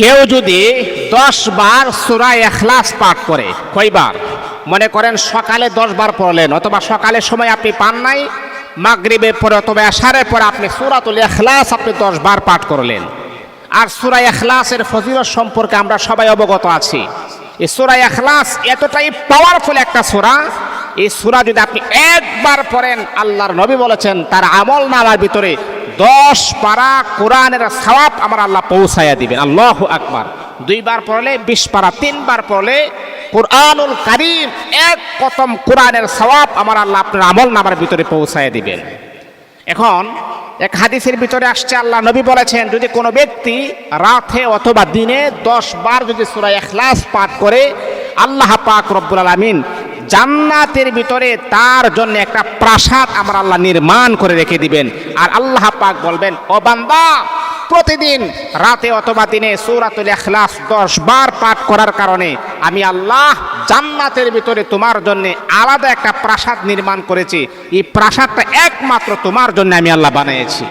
কেউ যদি দশ বার সুরা এখলাস পাঠ করে, কয়বার? মনে করেন সকালে দশ বার পড়লেন, অথবা সকালের সময় আপনি পান নাই, মাগরিবের পরে অথবা আষাঢ়ের পরে আপনি সুরাতুল এখলাস আপনি দশ বার পাঠ করলেন। আর সুরা এখলাসের ফজিলত সম্পর্কে আমরা সবাই অবগত আছি। এই সুরা এখলাস এতটাই পাওয়ারফুল একটা সুরা, এই সুরা যদি আপনি একবার পড়েন, আল্লাহর নবী বলেছেন, তার আমল নামার ভিতরে দশ পারা কোরআনের সওয়াব আমার আল্লাহ পৌঁছাইয়া দিবেন। আল্লাহ আকবার। দুইবার পড়লে, বিশ পারা, তিনবার পড়লে কোরআনুল কারিম এক কতম কোরআনের সওয়াব আমার আল্লাহ আপনার আমল নামার ভিতরে পৌঁছাইয়া দিবেন। এখন এক হাদিসের ভিতরে আসছে, আল্লাহ নবী বলেছেন, যদি কোনো ব্যক্তি রাতে অথবা দিনে দশ বার যদি সুরা এখলাস পাঠ করে, আল্লাহ পাক রব্বুল আলমিন জান্নাতের ভিতরে তার জন্য একটা প্রাসাদ আমার আল্লাহ নির্মাণ করে রেখে দিবেন। আর আল্লাহ পাক বলবেন, ও বান্দা, প্রতিদিন রাতে অথবা দিনে সৌরাতুল এখলাস দশ বার পাঠ করার কারণে আমি আল্লাহ জান্নাতের ভিতরে তোমার জন্য আলাদা একটা প্রাসাদ নির্মাণ করেছি। এই প্রাসাদটা একমাত্র তোমার জন্য আমি আল্লাহ বানিয়েছি।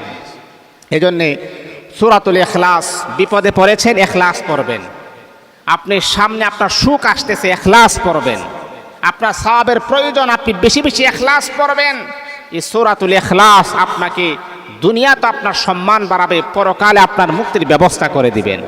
এই জন্যে সুরাতুল এখলাস বিপদে পড়েছেন এখলাস পড়বেন। আপনি সামনে আপনার সুখ আসতেছে এখলাস পড়বেন। আপনার সাহাবের প্রয়োজন, আপনি বেশি বেশি এখলাস পড়বেন। এই সোরাতুল এখলাস আপনাকে দুনিয়া তো আপনার সম্মান বাড়াবে, পরকালে আপনার মুক্তির ব্যবস্থা করে দিবেন।